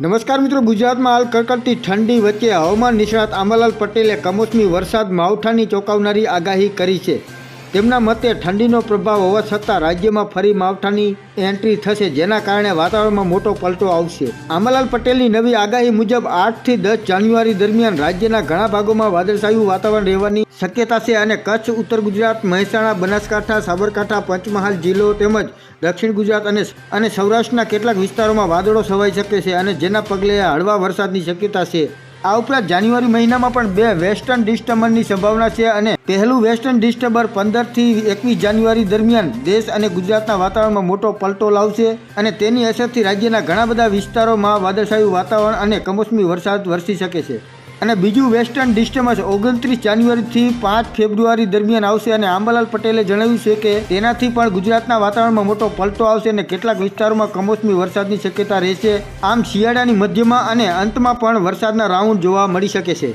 નમસ્કાર મિત્રો, ગુજરાતમાં હાલ કડકડતી ઠંડી વચ્ચે હવામાન નિષ્ણાત આંબાલાલ પટેલે કમોસમી વરસાદ માવઠાની ચોંકાવનારી આગાહી કરી છે. તેમના મતે ઠંડીનો પ્રભાવ હોવા છતાં રાજ્યમાં ફરી માવઠાની એન્ટ્રી થશે, જેના કારણે વાતાવરણમાં મોટો પલટો આવશે. આંબાલાલ પટેલની નવી આગાહી મુજબ આઠથી દસ જાન્યુઆરી દરમિયાન રાજ્યના ઘણા ભાગોમાં વાદળછાયું વાતાવરણ રહેવાની શક્યતા છે અને કચ્છ, ઉત્તર ગુજરાત, મહેસાણા, બનાસકાંઠા, સાબરકાંઠા, પંચમહાલ જિલ્લો તેમજ દક્ષિણ ગુજરાત અને અને સૌરાષ્ટ્રના કેટલાક વિસ્તારોમાં વાદળો છવાઈ શકે છે અને જેના પગલે હળવા વરસાદની શક્યતા છે. આ ઉપરાંત જાન્યુઆરી મહિનામાં પણ બે વેસ્ટર્ન ડિસ્ટર્બરની સંભાવના છે અને પહેલું વેસ્ટર્ન ડિસ્ટર્બર પંદરથી એકવીસ જાન્યુઆરી દરમિયાન દેશ અને ગુજરાતના વાતાવરણમાં મોટો પલટો લાવશે અને તેની અસરથી રાજ્યના ઘણા બધા વિસ્તારોમાં વાદળછાયું વાતાવરણ અને કમોસમી વરસાદ વરસી શકે છે. અને બીજું વેસ્ટર્ન ડિસ્ટર્બન્સ ઓગણત્રીસ જાન્યુઆરીથી પાંચ ફેબ્રુઆરી દરમિયાન આવશે અને આંબાલાલ પટેલે જણાવ્યું છે કે તેનાથી પણ ગુજરાતના વાતાવરણમાં મોટો પલટો આવશે અને કેટલાક વિસ્તારોમાં કમોસમી વરસાદની શક્યતા રહેશે. આમ શિયાળાની મધ્યમાં અને અંતમાં પણ વરસાદના રાઉન્ડ જોવા મળી શકે છે.